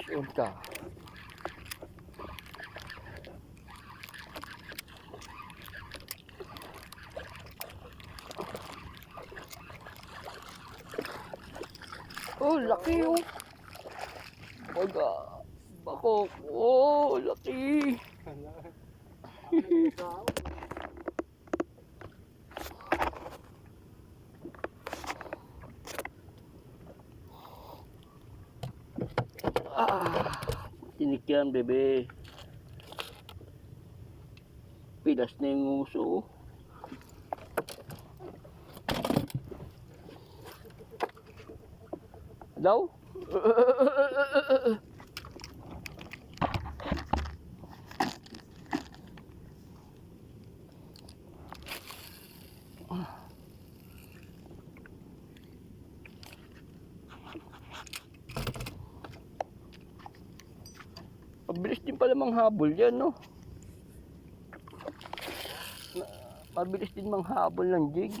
Fish on ka. Oh, laki oh. Baga. Bakok. Oh, laki. Ah, tinik yan, bebe. Pilas na yung uso. oh. Daw? Mabilis din pala manghabol yan, no? Ma- Mabilis din manghabol ng jig.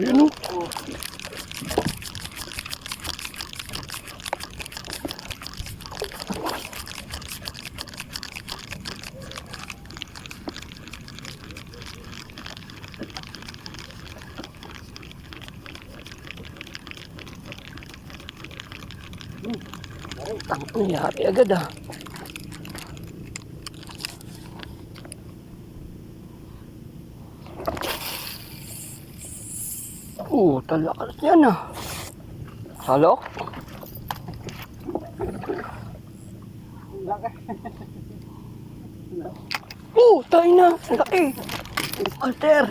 Ayun, oh. Ang nangyari agad ah. Oo, talakas yan ah. Salok? Oo, tayo na. Ang laki. Alter.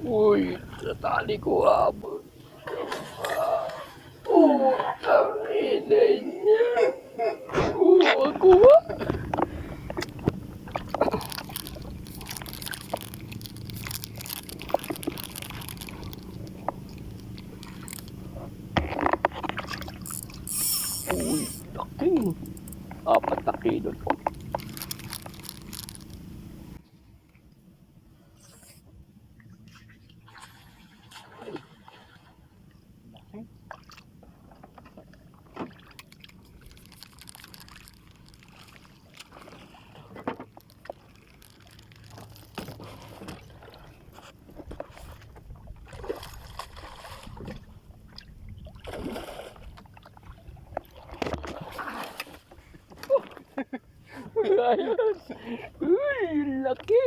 Uy, sa tali ko habol. Oo, tangina niya. Oo, ako ah. Uy, laki. Apat na kilo po. Ayos. Uy, laki.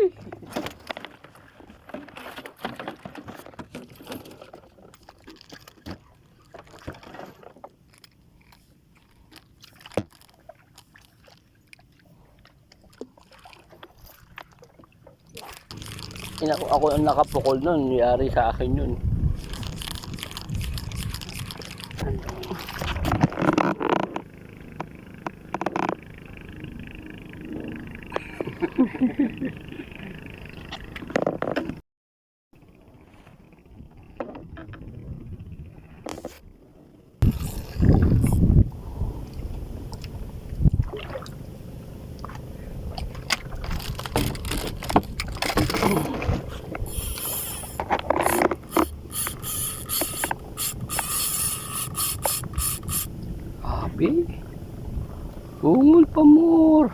Ina ko ako ang nakapukol nun, yari sa akin yun. Abi. Ungol pa more.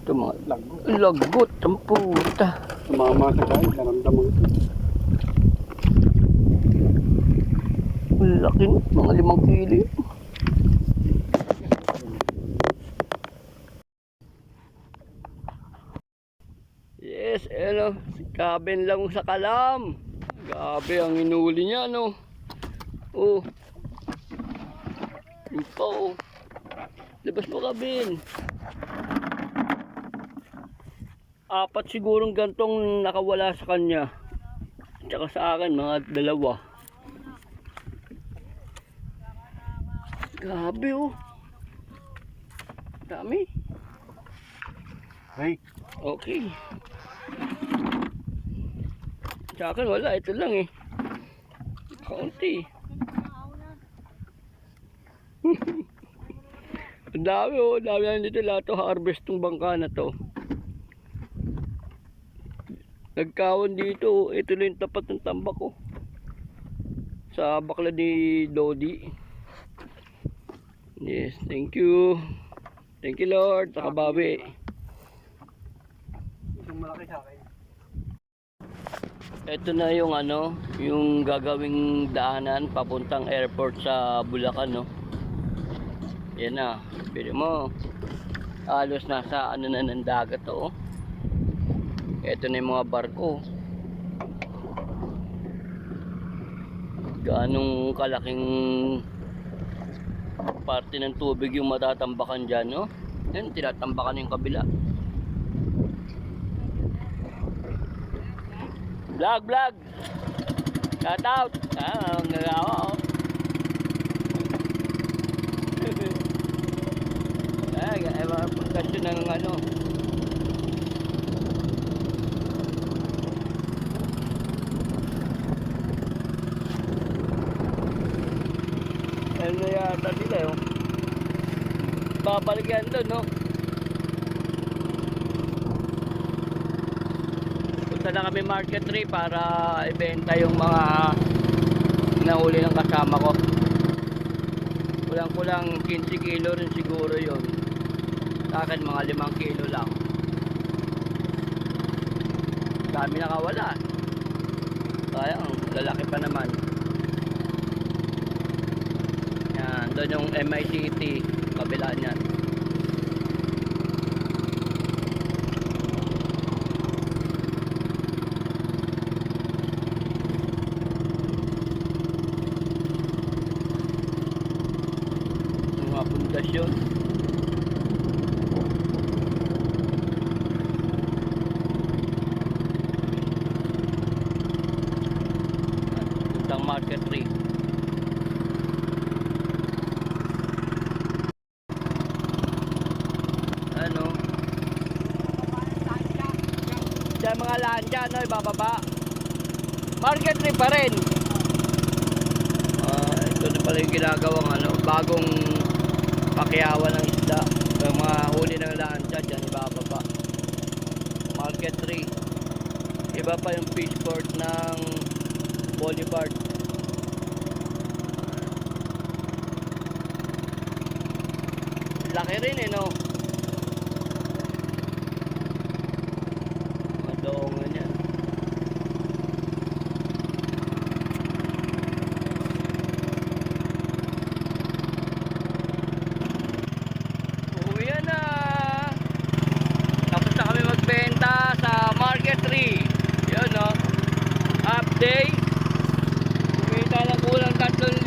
Ito mga Lago. Lagot ang puta. Tumama sa kain, naramdaman ko. Ang laki mga limang kilo. Yes, ano, kabin lang sa kalam. Grabe ang inuli niya, no. Oh. Yun pa, oh. Labas mo kabin. Apat sigurong gantong nakawala sa kanya. Tsaka sa akin, mga dalawa. Grabe oh. Dami. Hey, Okay. Sa akin wala, ito lang eh. Kaunti. Dami oh, dami na dito lahat to harvest tong bangka na to. Nagkawon dito, ito lang yung tapat ng tambak ko. Sa bakla ni Dodi. Yes, thank you. Thank you Lord, nakabawi. isang malaki sa akin. Ito na yung ano, yung gagawing daanan papuntang airport sa Bulacan, no. Yan na. Pwede mo. Halos nasa ano na ng dagat to. oh. Ito na yung mga barko. Ganong kalaking parte ng tubig yung matatambakan dyan, no? Yan, tinatambakan yung kabila. Vlog, vlog. Shout out. Ah, ang gagawa. Ay, ay, mga pagkasyon ng ano. Ano yata nila yun? Babalik yan doon, no? Punta na kami market 3 para ibenta yung mga nahuli ng kasama ko. Kulang-kulang 15 kilo rin siguro yon. Sa akin mga 5 kilo lang. Dami nakawala. Sayang, lalaki pa naman. Yan, doon yung MICT, kabila niyan. Yung mga pundasyon. Puntang market 3. Ano? Sa mga lanja, no, ibababa. Market 3 pa rin. Ah, ito na pala yung ginagawang ano, bagong pakyawan ng isda. Yung mga huli ng lancha dyan, ibababa. Market 3. Iba pa yung fish port ng Boulevard. Laki rin eh, no? Madongan yan. Uwi na. Tapos na kami magbenta sa Market 3. Yun no. Half day. Kumita na kulang 3,000.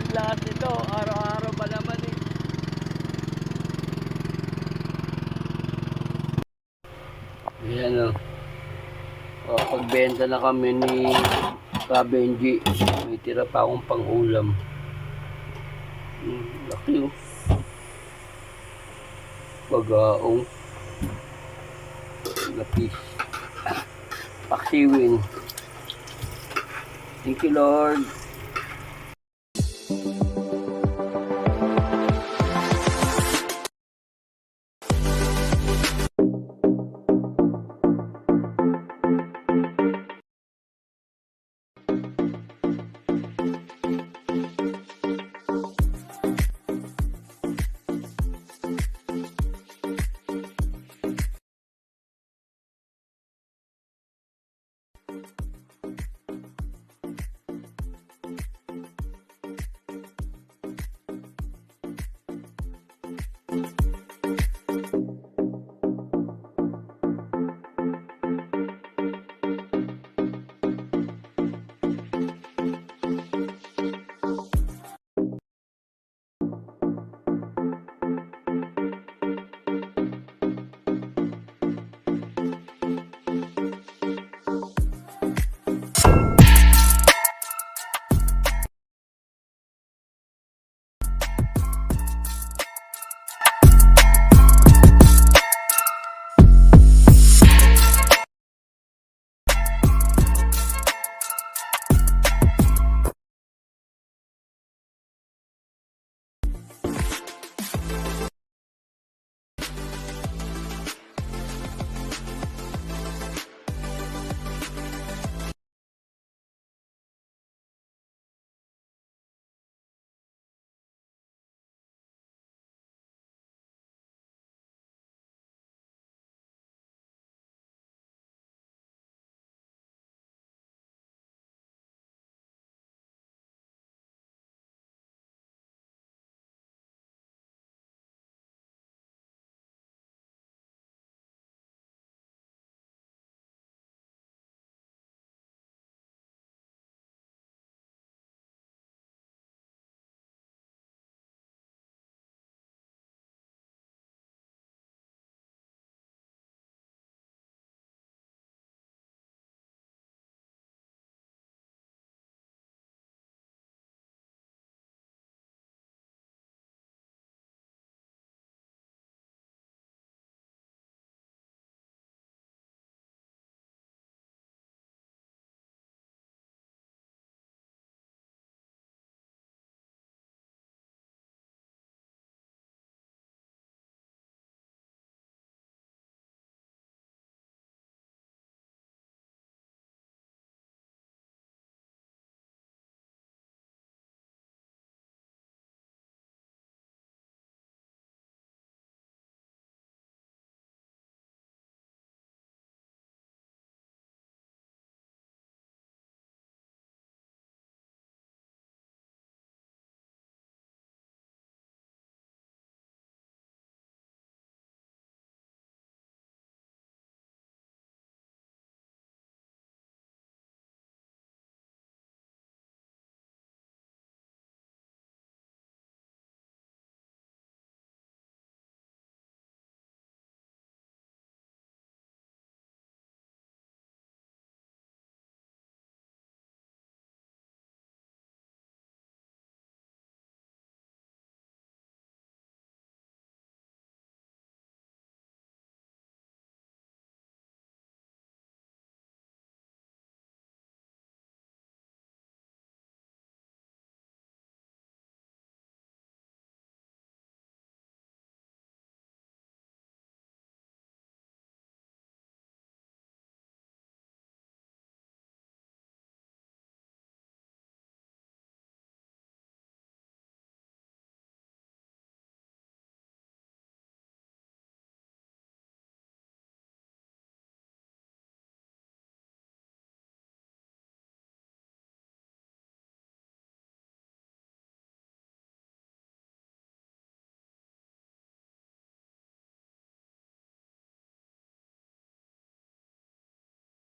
Ang lakas nito. Araw-araw pa naman eh. Yan o. O, pagbenta na kami ni Kabenji. May tira pa akong pang-ulam. Hmm, laki oh. Bagaong. Lapis. Paksiwin. Thank you Lord.